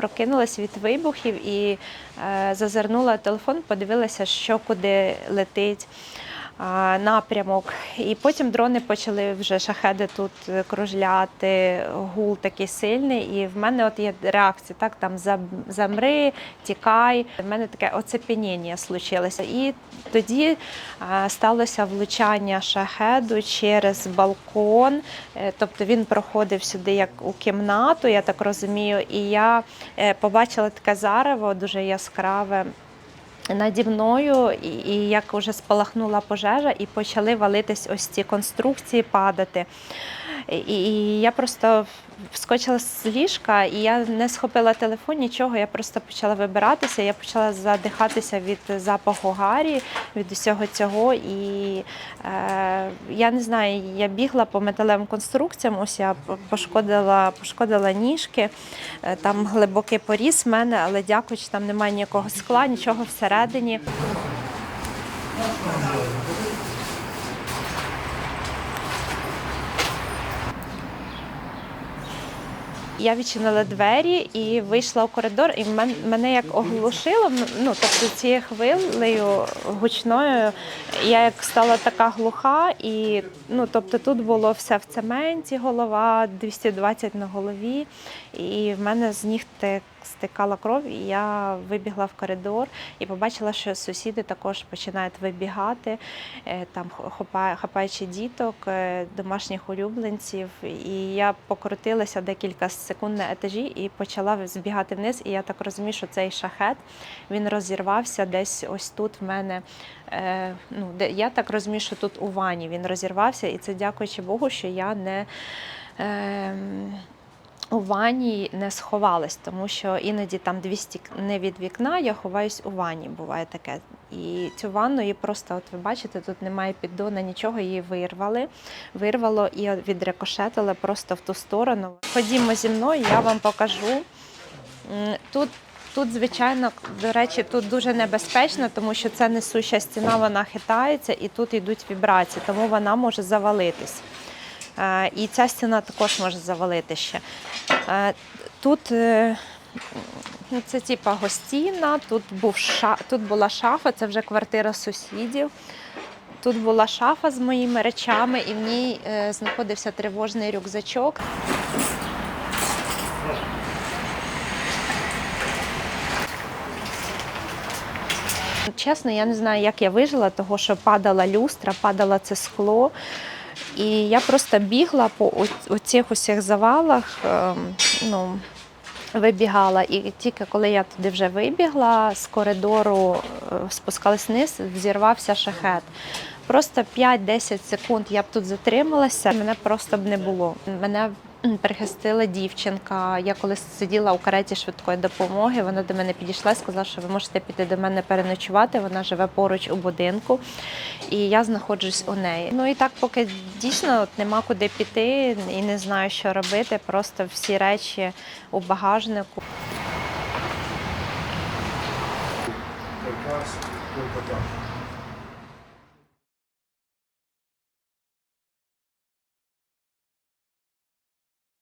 прокинулася від вибухів і е, зазирнула телефон, подивилася, що куди летить. Напрямок, і потім дрони почали вже шахеди тут е, кружляти, гул такий сильний. І в мене от є реакція, так там замри, тікай. В мене таке оцепеніння случилося. І тоді сталося влучання шахеду через балкон. Е, Тобто він проходив сюди як у кімнату, я так розумію, і я е, побачила таке зарево дуже яскраве. Наді мною, і, і як вже спалахнула пожежа, і почали валитись ось ці конструкції падати. І, я просто вскочила з ліжка, і я не схопила телефон, нічого. Я просто почала вибиратися. Я почала задихатися від запаху гарі, від усього цього. І е, я не знаю, я бігла по металевим конструкціям. Ось я пошкодила, пошкодила ніжки. Е, Там глибокий поріз в мене, але дякуючи, там немає ніякого скла, нічого всередині. Я відчинила двері і вийшла у коридор, і мен- мене як оглушило. Ну тобто цією хвилею гучною я як стала така глуха, і ну тобто тут було все в цементі, голова 220 на голові, і в мене з нігти стикала кров, і я вибігла в коридор і побачила, що сусіди також починають вибігати, е, там хапаючи діток, е, домашніх улюбленців. І я покрутилася декілька секунд етажі і почала збігати вниз. І я так розумію, що цей шахет він розірвався десь ось тут в мене. Е, ну, де, я так розумію, що тут у ванні він розірвався, і це дякуючи Богу, що я не. Е, у ванні не сховалась, тому що іноді там дві стік не від вікна, я ховаюсь у ванні, буває таке. І цю ванну її просто, от ви бачите, тут немає піддона, нічого, її вирвали. Вирвало і відрекошетили просто в ту сторону. Ходімо зі мною, я вам покажу. Тут Тут, звичайно, до речі, тут дуже небезпечно, тому що це несуща стіна, вона хитається і тут йдуть вібрації, тому вона може завалитись. Е, І ця стіна також може завалити ще. Е, Тут е, ну, це типа гостіна, тут, був ша... тут була шафа, це вже квартира сусідів. Тут була шафа з моїми речами, і в ній знаходився тривожний рюкзачок. Чесно, я не знаю, як я вижила, того що падала люстра, падало це скло. І я просто бігла по оцих усіх завалах. ем, Ну, вибігала. І тільки коли я туди вже вибігла з коридору, е, спускалась вниз, взірвався шахет. Просто 5-10 секунд я б тут затрималася, мене просто б не було. Мене прихистила дівчинка. Я коли сиділа у кареті швидкої допомоги, вона до мене підійшла і сказала, що ви можете піти до мене переночувати. Вона живе поруч у будинку, і я знаходжусь у неї. Ну і так, поки дійсно от нема куди піти і не знаю, що робити. Просто всі речі у багажнику. Так.